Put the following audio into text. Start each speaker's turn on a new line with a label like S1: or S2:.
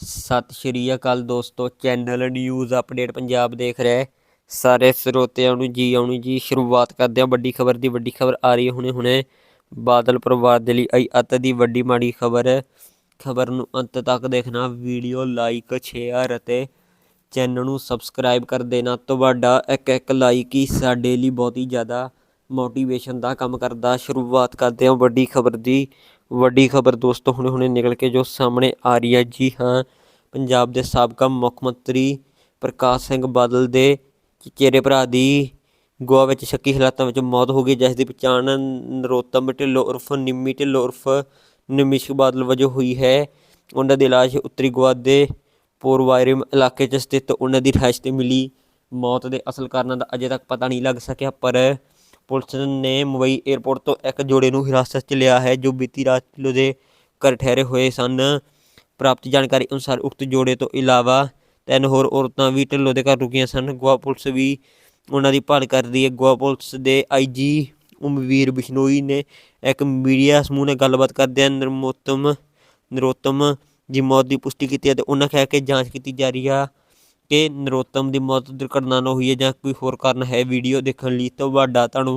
S1: ਸਤਿ ਸ਼੍ਰੀ ਅਕਾਲ ਦੋਸਤੋ, channel news update Punjab ਦੇਖ ਰਹੇ ਸਾਰੇ ਸਰੋਤਿਆਂ ਨੂੰ ਜੀ ਆਉਣੀ ਜੀ ਸ਼ੁਰੂਆਤ ਕਰਦੇ ਹਾਂ। ਵੱਡੀ ਖਬਰ ਦੀ ਵੱਡੀ ਖਬਰ ਆ ਰਹੀ ਹੈ ਹੁਣੇ ਹੁਣੇ। ਬਾਦਲ ਪਰਿਵਾਰ ਦੇ ਲਈ ਆਈ ਅੱਤ ਦੀ ਵੱਡੀ ਮਾੜੀ ਖਬਰ। ਖਬਰ ਨੂੰ ਅੰਤ ਤੱਕ ਦੇਖਣਾ, ਵੀਡੀਓ ਲਾਈਕ, ਸ਼ੇਅਰ ਅਤੇ ਚੈਨਲ ਨੂੰ ਸਬਸਕ੍ਰਾਈਬ ਕਰ ਦੇਣਾ। ਤੁਹਾਡਾ ਇੱਕ ਇੱਕ ਲਾਈਕ ਹੀ ਸਾਡੇ ਲਈ ਬਹੁਤ ਹੀ ਜ਼ਿਆਦਾ ਮੋਟੀਵੇਸ਼ਨ ਦਾ ਕੰਮ ਕਰਦਾ। ਸ਼ੁਰੂਆਤ ਕਰਦੇ ਹਾਂ ਵੱਡੀ ਖਬਰ ਦੀ। ਵੱਡੀ ਖਬਰ ਦੋਸਤੋ ਹੁਣੇ ਹੁਣੇ ਨਿਕਲ ਕੇ ਜੋ ਸਾਹਮਣੇ ਆ ਰਹੀ ਹੈ। ਜੀ ਹਾਂ, ਪੰਜਾਬ ਦੇ ਸਾਬਕਾ ਮੁੱਖ ਮੰਤਰੀ ਪ੍ਰਕਾਸ਼ ਸਿੰਘ ਬਾਦਲ ਦੇ ਚਚੇਰੇ ਭਰਾ ਦੀ ਗੋਆ ਵਿੱਚ ਸ਼ੱਕੀ ਹਾਲਾਤਾਂ ਵਿੱਚ ਮੌਤ ਹੋ ਗਈ, ਜਿਸ ਦੀ ਪਛਾਣ ਨਰੋਤਮ ਢਿੱਲੋਂ ਉਰਫ ਨਿੰਮੀ ਢਿੱਲੋਂ ਉਰਫ ਨਿਮਿਸ਼ ਬਾਦਲ ਵਜੋਂ ਹੋਈ ਹੈ। ਉਹਨਾਂ ਦੀ ਲਾਸ਼ ਉੱਤਰੀ ਗੋਆ ਦੇ ਪੋਰਵਾਇਰਮ ਇਲਾਕੇ 'ਚ ਸਥਿਤ ਉਹਨਾਂ ਦੀ ਰਿਹਾਇਸ਼ ਤੇ ਮਿਲੀ। ਮੌਤ ਦੇ ਅਸਲ ਕਾਰਨਾਂ ਦਾ ਅਜੇ ਤੱਕ ਪਤਾ ਨਹੀਂ ਲੱਗ ਸਕਿਆ, ਪਰ ਪੁਲਿਸ ਨੇ ਮੁੰਬਈ 에ਅਰਪੋਰਟ ਤੋਂ ਇੱਕ ਜੋੜੇ ਨੂੰ ਹਿਰਾਸਤ 'ਚ ਲਿਆ ਹੈ, ਜੋ ਬੀਤੀ ਰਾਤ ਢਿੱਲੋਂ ਦੇ ਘਰ ਠਹਿਰੇ ਹੋਏ ਸਨ। ਪ੍ਰਾਪਤ ਜਾਣਕਾਰੀ ਅਨੁਸਾਰ ਉਕਤ ਜੋੜੇ ਤੋਂ ਇਲਾਵਾ ਤਿੰਨ ਹੋਰ ਔਰਤਾਂ ਵੀ ਢਿੱਲੋਂ ਦੇ ਘਰ ਰੁਕੀਆਂ ਸਨ। ਗੋਆ ਪੁਲਿਸ ਵੀ ਉਹਨਾਂ ਦੀ ਭਾਲ ਕਰ ਰਹੀ ਹੈ। ਗੋਆ ਪੁਲਿਸ ਦੇ ਆਈਜੀ ਉਮਵੀਰ ਬਿਸ਼ਨੋਈ ਨੇ ਇੱਕ ਮੀਡੀਆ ਸਮੂਹ ਨਾਲ ਗੱਲਬਾਤ ਕਰਦਿਆਂ ਨਰਮੋਤਮ, ਨਰੋਤਮ ਦੀ ਮੌਤ ਦੀ ਪੁਸ਼ਟੀ ਕੀਤੀ ਹੈ ਤੇ ਉਹਨਾਂ ਕਿਹਾ ਕਿ ਜਾਂਚ ਕੀਤੀ ਜਾ ਰਹੀ ਆ ਕਿ ਨਰੋਤਮ ਦੀ ਮੌਤ ਦੁਰਘਟਨਾ ਨਾਲ ਹੋਈ ਹੈ ਜਾਂ ਕੋਈ ਹੋਰ ਕਾਰਨ ਹੈ। ਵੀਡੀਓ ਦੇਖਣ ਲਈ ਤੁਹਾਡਾ ਤੁਹਾਨੂੰ